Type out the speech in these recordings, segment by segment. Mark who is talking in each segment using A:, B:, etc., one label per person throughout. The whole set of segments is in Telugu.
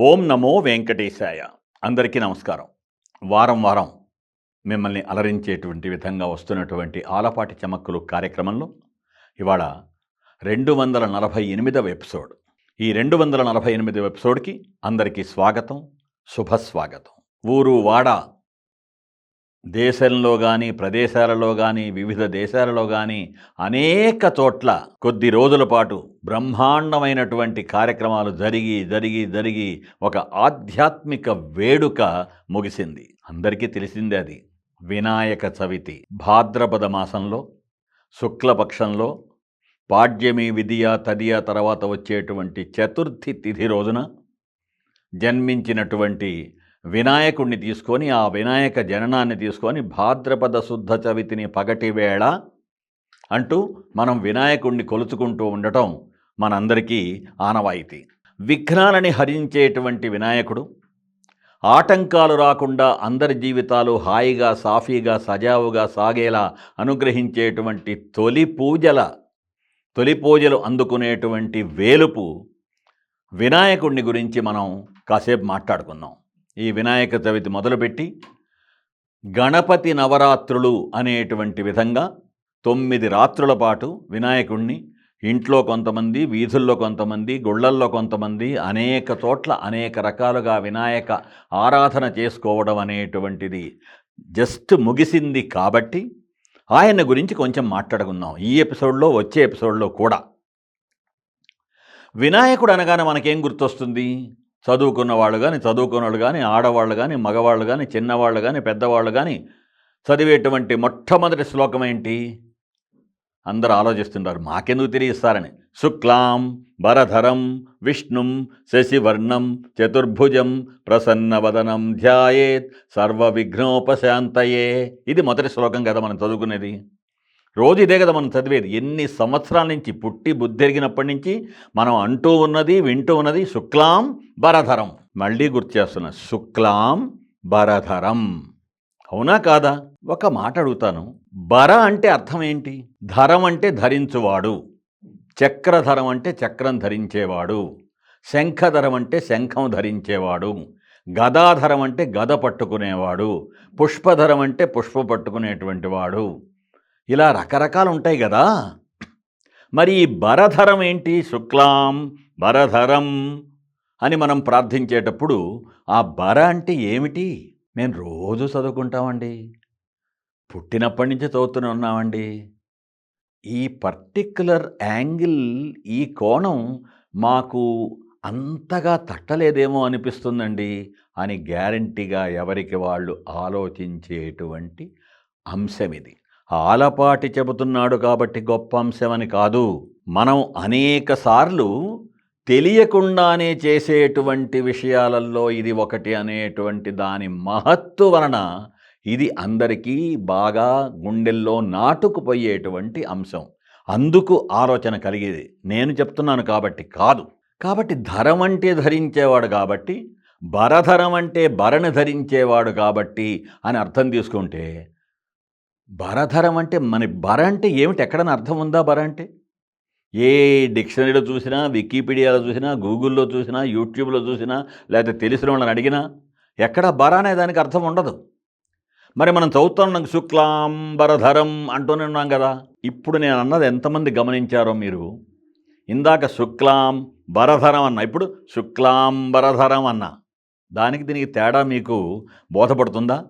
A: ఓం నమో వెంకటేశాయ. అందరికీ నమస్కారం. వారం వారం మిమ్మల్ని అలరించేటువంటి విధంగా వస్తున్నటువంటి ఆలపాటి చమక్కులు కార్యక్రమంలో ఇవాళ రెండు వందల నలభై ఎనిమిదవ ఎపిసోడ్. ఈ రెండు వందల నలభై ఎనిమిదవ ఎపిసోడ్కి అందరికీ స్వాగతం శుభస్వాగతం. ఊరు వాడ దేశంలో కానీ ప్రదేశాలలో కానీ వివిధ దేశాలలో కానీ అనేక చోట్ల కొద్ది రోజుల పాటు బ్రహ్మాండమైనటువంటి కార్యక్రమాలు జరిగి జరిగి జరిగి ఒక ఆధ్యాత్మిక వేడుక ముగిసింది. అందరికీ తెలిసిందే అది. వినాయక చవితి భాద్రపద మాసంలో శుక్లపక్షంలో పాడ్యమి విధియ తదియ తర్వాత వచ్చేటువంటి చతుర్థి తిథి రోజున జన్మించినటువంటి వినాయకుడిని తీసుకొని ఆ వినాయక జననాన్ని తీసుకొని భాద్రపద శుద్ధ చవితిని పగటి వేళ అంటూ మనం వినాయకుడిని కొలుచుకుంటూ ఉండటం మనందరికీ ఆనవాయితీ. విఘ్నాలని హరించేటువంటి వినాయకుడు ఆటంకాలు రాకుండా అందరి జీవితాలు హాయిగా సాఫీగా సజావుగా సాగేలా అనుగ్రహించేటువంటి తొలి పూజల తొలి పూజలు అందుకునేటువంటి వేలుపు వినాయకుడిని గురించి మనం కాసేపు మాట్లాడుకుందాం. ఈ వినాయక చవితి మొదలుపెట్టి గణపతి నవరాత్రులు అనేటువంటి విధంగా తొమ్మిది రాత్రుల పాటు వినాయకుణ్ణి ఇంట్లో కొంతమంది వీధుల్లో కొంతమంది గుళ్ళల్లో కొంతమంది అనేక చోట్ల అనేక రకాలుగా వినాయక ఆరాధన చేసుకోవడం అనేటువంటిది జస్ట్ ముగిసింది కాబట్టి ఆయన గురించి కొంచెం మాట్లాడుకుందాం. ఈ ఎపిసోడ్లో వచ్చే ఎపిసోడ్లో కూడా. వినాయకుడు అనగానే మనకేం గుర్తొస్తుంది? చదువుకున్న వాళ్ళు కానీ చదువుకున్న వాళ్ళు కానీ ఆడవాళ్ళు కానీ మగవాళ్ళు కానీ చిన్నవాళ్ళు కానీ పెద్దవాళ్ళు కానీ చదివేటువంటి మొట్టమొదటి శ్లోకం ఏంటి? అందరూ ఆలోచిస్తుంటారు మాకెందుకు తెలియస్తారని. శుక్లాం భరధరం విష్ణుం శశివర్ణం చతుర్భుజం ప్రసన్నవదనం ధ్యాయేత్ సర్వ విఘ్నోపశాంతయే ఇది మొదటి శ్లోకం కదా మనం చదువుకునేది. రోజు ఇదే కదా మనం చదివేది. ఎన్ని సంవత్సరాల నుంచి పుట్టి బుద్ధిరిగినప్పటి నుంచి మనం అంటూ ఉన్నది వింటూ ఉన్నది శుక్లాం బరధరం. మళ్ళీ గుర్తు చేస్తున్నా శుక్లాం బరధరం. అవునా కాదా? ఒక మాట అడుగుతాను. బర అంటే అర్థం ఏంటి? ధరం అంటే ధరించువాడు. చక్రధరం అంటే చక్రం ధరించేవాడు. శంఖధరం అంటే శంఖం ధరించేవాడు. గదాధరం అంటే గద పట్టుకునేవాడు. పుష్పధరం అంటే పుష్ప పట్టుకునేటువంటి వాడు. ఇలా రకరకాలు ఉంటాయి కదా మరి ఈ బరధరం ఏంటి? శుక్లాం బరధరం అని మనం ప్రార్థించేటప్పుడు ఆ బర అంటే ఏమిటి? మేము రోజు చదువుకుంటామండి. పుట్టినప్పటి నుంచి చదువుతూనే ఉన్నామండి. ఈ పర్టిక్యులర్ యాంగిల్ ఈ కోణం మాకు అంతగా తట్టలేదేమో అనిపిస్తుందండి అని గ్యారంటీగా ఎవరికి వాళ్ళు ఆలోచించేటువంటి అంశం ఇది ఆలపాటి చెబుతున్నాడు కాబట్టి గొప్ప అంశమని కాదు. మనం అనేకసార్లు తెలియకుండానే చేసేటువంటి విషయాలలో ఇది ఒకటి అనేటువంటి దాని మహత్తు వలన ఇది అందరికీ బాగా గుండెల్లో నాటుకుపోయేటువంటి అంశం. అందుకు ఆలోచన కలిగేది. నేను చెప్తున్నాను కాబట్టి కాదు. కాబట్టి ధరం అంటే ధరించేవాడు కాబట్టి బరధరం అంటే బరని ధరించేవాడు కాబట్టి అని అర్థం తీసుకుంటే బరధరం అంటే మన బర అంటే ఏమిటి? ఎక్కడైనా అర్థం ఉందా బర అంటే? ఏ డిక్షనరీలో చూసినా వికీపీడియాలో చూసినా గూగుల్లో చూసినా యూట్యూబ్లో చూసినా లేకపోతే తెలిసిన వాళ్ళని అడిగినా ఎక్కడ బర అనే దానికి అర్థం ఉండదు. మరి మనం చదువుతున్నాం శుక్లాంబరధరం అంటూనే ఉన్నాం కదా. ఇప్పుడు నేను అన్నది ఎంతమంది గమనించారో మీరు? ఇందాక శుక్లాం బరధరం అన్న ఇప్పుడు శుక్లాంబరధరం అన్న. దానికి దీనికి తేడా మీకు బోధపడుతుందా?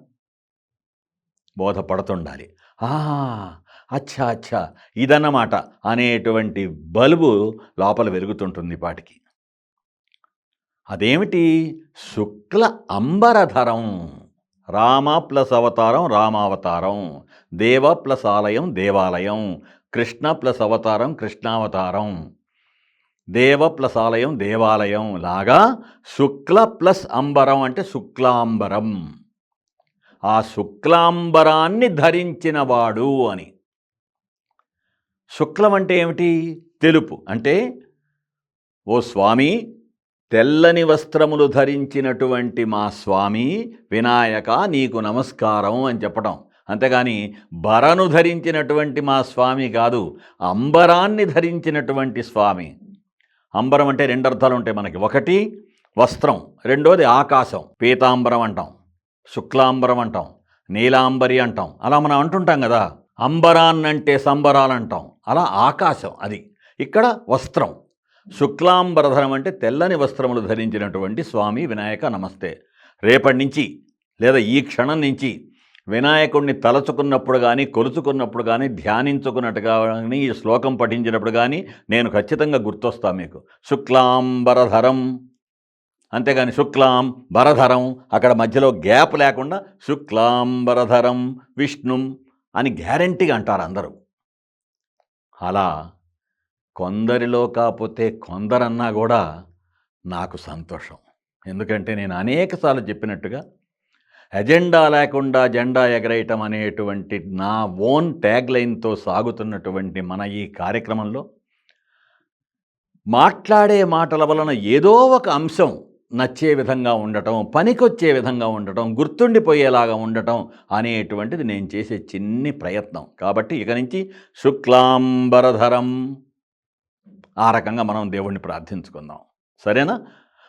A: బోధపడుతుండాలి. ఆహా అచ్చా అచ్చా. ఇదన్నమాట అనేటువంటి బల్బు లోపల వెలుగుతుంటుంది పాటికి. అదేమిటి? శుక్ల అంబరధరం. రామ ప్లస్ అవతారం రామావతారం. దేవ ప్లస్ ఆలయం దేవాలయం. కృష్ణ ప్లస్ అవతారం కృష్ణావతారం. దేవ ప్లస్ ఆలయం దేవాలయం. లాగా శుక్ల ప్లస్ అంబరం అంటే శుక్లాంబరం. ఆ శుక్లాంబరాన్ని ధరించినవాడు అని. శుక్లం అంటే ఏమిటి? తెలుపు. అంటే ఓ స్వామి తెల్లని వస్త్రములు ధరించినటువంటి మా స్వామి వినాయక నీకు నమస్కారం అని చెప్పడం అంతేగాని బరను ధరించినటువంటి మా స్వామి కాదు అంబరాన్ని ధరించినటువంటి స్వామి. అంబరం అంటే రెండు అర్థాలు ఉంటాయి మనకి. ఒకటి వస్త్రం. రెండోది ఆకాశం. పీతాంబరం అంటాం. శుక్లాంబరం అంటాం నీలాంబరి అంటాం. అలా మనం అంటుంటాం కదా అంబరాన్నంటే సంబరాలు అంటాం అలా ఆకాశం అది. ఇక్కడ వస్త్రం. శుక్లాంబరధరం అంటే తెల్లని వస్త్రములు ధరించినటువంటి స్వామి వినాయక నమస్తే. రేపటి నుంచి లేదా ఈ క్షణం నుంచి వినాయకుడిని తలచుకున్నప్పుడు కానీ కొలుచుకున్నప్పుడు కానీ ధ్యానించుకున్నట్టుగా కానీ ఈ శ్లోకం పఠించినప్పుడు కానీ నేను ఖచ్చితంగా గుర్తొస్తా మీకు. శుక్లాంబరధరం అంతేగాని శుక్లాం బరధరం అక్కడ మధ్యలో గ్యాప్ లేకుండా శుక్లాంబరధరం విష్ణుం అని గ్యారంటీగా అంటారు అందరూ. అలా కొందరిలో కాకపోతే కొందరన్నా కూడా నాకు సంతోషం. ఎందుకంటే నేను అనేకసార్లు చెప్పినట్టుగా ఎజెండా లేకుండా జెండా ఎగరేయటం అనేటువంటి నా ఓన్ ట్యాగ్ లైన్తో సాగుతున్నటువంటి మన ఈ కార్యక్రమంలో మాట్లాడే మాటల వలన ఏదో ఒక అంశం నచ్చే విధంగా ఉండటం పనికొచ్చే విధంగా ఉండటం గుర్తుండిపోయేలాగా ఉండటం అనేటువంటిది నేను చేసే చిన్ని ప్రయత్నం. కాబట్టి ఇక నుంచి శుక్లాంబరధరం ఆ రకంగా మనం దేవుణ్ణి ప్రార్థించుకుందాం. సరేనా?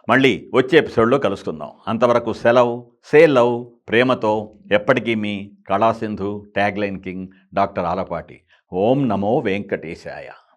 A: మళ్ళీ వచ్చే ఎపిసోడ్లో కలుసుకుందాం. అంతవరకు సెలవు సే లవ్ ప్రేమతో ఎప్పటికీ మీ Kalasindhu tag line king doctor Alapati. ఓం నమో వెంకటేశాయ.